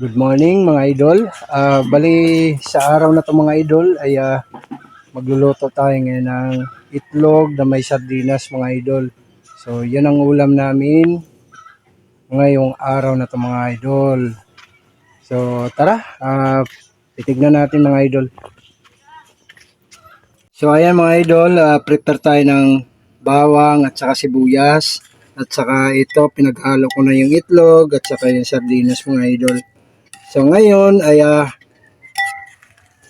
Good morning mga idol. Ah, bali sa araw na to mga idol ay ah, magluluto tayo ngayon ng itlog na may sardinas mga idol. So yan ang ulam namin ngayong araw na to mga idol. So tara, ah, titignan natin mga idol. So ayan mga idol, ah, prepare tayo ng bawang at saka sibuyas. At saka ito, pinaghalo ko na yung itlog at saka yung sardinas mga idol. So ngayon ay ah,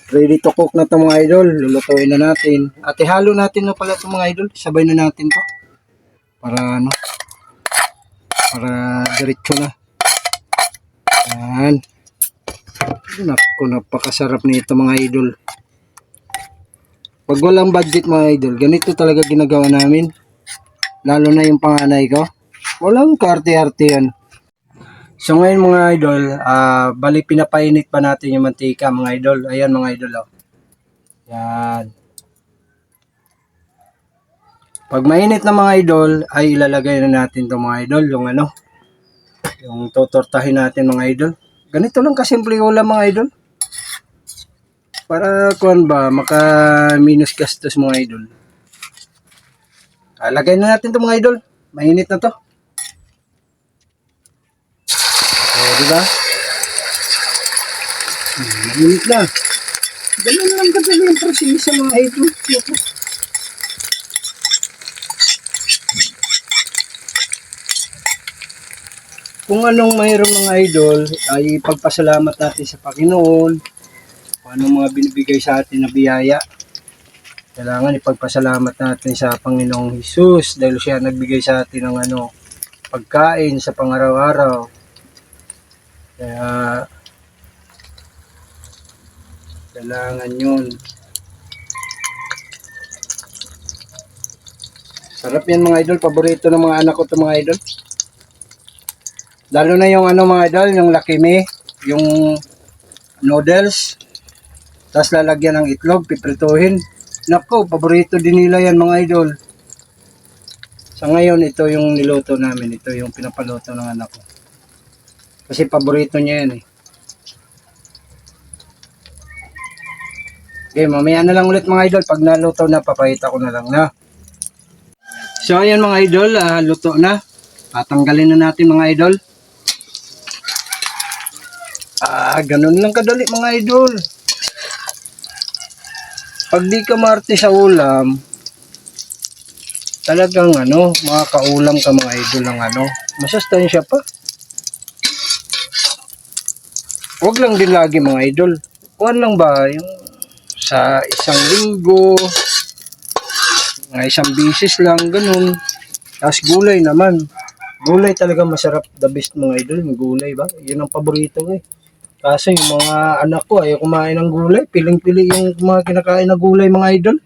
ready to cook na to mga idol. Lulutuin na natin. At ihalo natin na pala to mga idol. Sabay na natin to. Para ano? Para diretso na. Yan. Naku, napakasarap nito mga idol. Pag walang budget mga idol, ganito talaga ginagawa namin. Lalo na yung panganay ko. Walang karte-arte yan. So ngayon mga idol, ah bali pinapainit pa natin yung mantika mga idol. Ayan mga idol oh. Yan. Pag mainit na mga idol, ay ilalagay na natin to mga idol, yung ano, yung totortahin natin mga idol. Ganito lang kasimple ulam mga idol. Para kuan ba, maka minus gastos mga idol. Ah, lagay na natin to mga idol. Mainit na to. O, di ba? Hmm, Mainit na. Ganun lang kadali ang proseso mga idol. Naku. Kung anong mayroong mga idol, ay pagpasalamat natin sa Panginoon. Kung anong mga binibigay sa atin na biyaya. Kailangan ipagpasalamat natin sa Panginoong Hesus dahil siya nagbigay sa atin ng ano, pagkain sa pangaraw-araw. Kaya kailangan yun. Sarap yan mga idol. Paborito ng mga anak ko to mga idol. Lalo na yung ano mga idol, yung lakime, yung noodles. Tapos lalagyan ng itlog, piprituhin. Nako, paborito din nila yan mga idol. Sa ngayon, ito yung niluto namin. Ito yung pinapaluto ng anak ko. Kasi paborito niya yan eh. Okay, mamaya na lang ulit mga idol. Pag naluto na, papahita ko na lang na. So, ayan mga idol, ah, luto na. Tatanggalin na natin mga idol. Ah, ganun lang kadali mga idol. Pag di ka marte sa ulam, talagang ano, makakaulam ka mga idol ng ano, masustansya pa. Huwag lang din lagi mga idol. Kuhan lang ba, yung sa isang linggo, mga isang bisis lang, ganun. Tapos gulay naman. Gulay talaga masarap, the best mga idol, yung gulay ba? Yun ang paborito ko eh. Kaso yung mga anak ko ayaw kumain ng gulay. Piling-pili yung mga kinakain na gulay mga idol.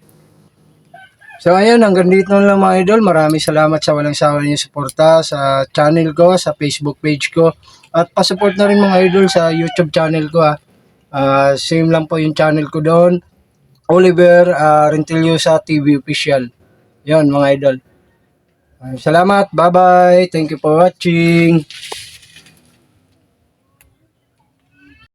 So ayun, hanggang dito lang mga idol. Maraming salamat sa walang sawa niyo suporta sa channel ko, sa Facebook page ko. At pasupport na rin mga idol sa YouTube channel ko ha. Ah, same lang po yung channel ko doon. Oliver uh, Rentiliosa TV Official. Yon mga idol. Ah, salamat. Bye-bye. Thank you for watching.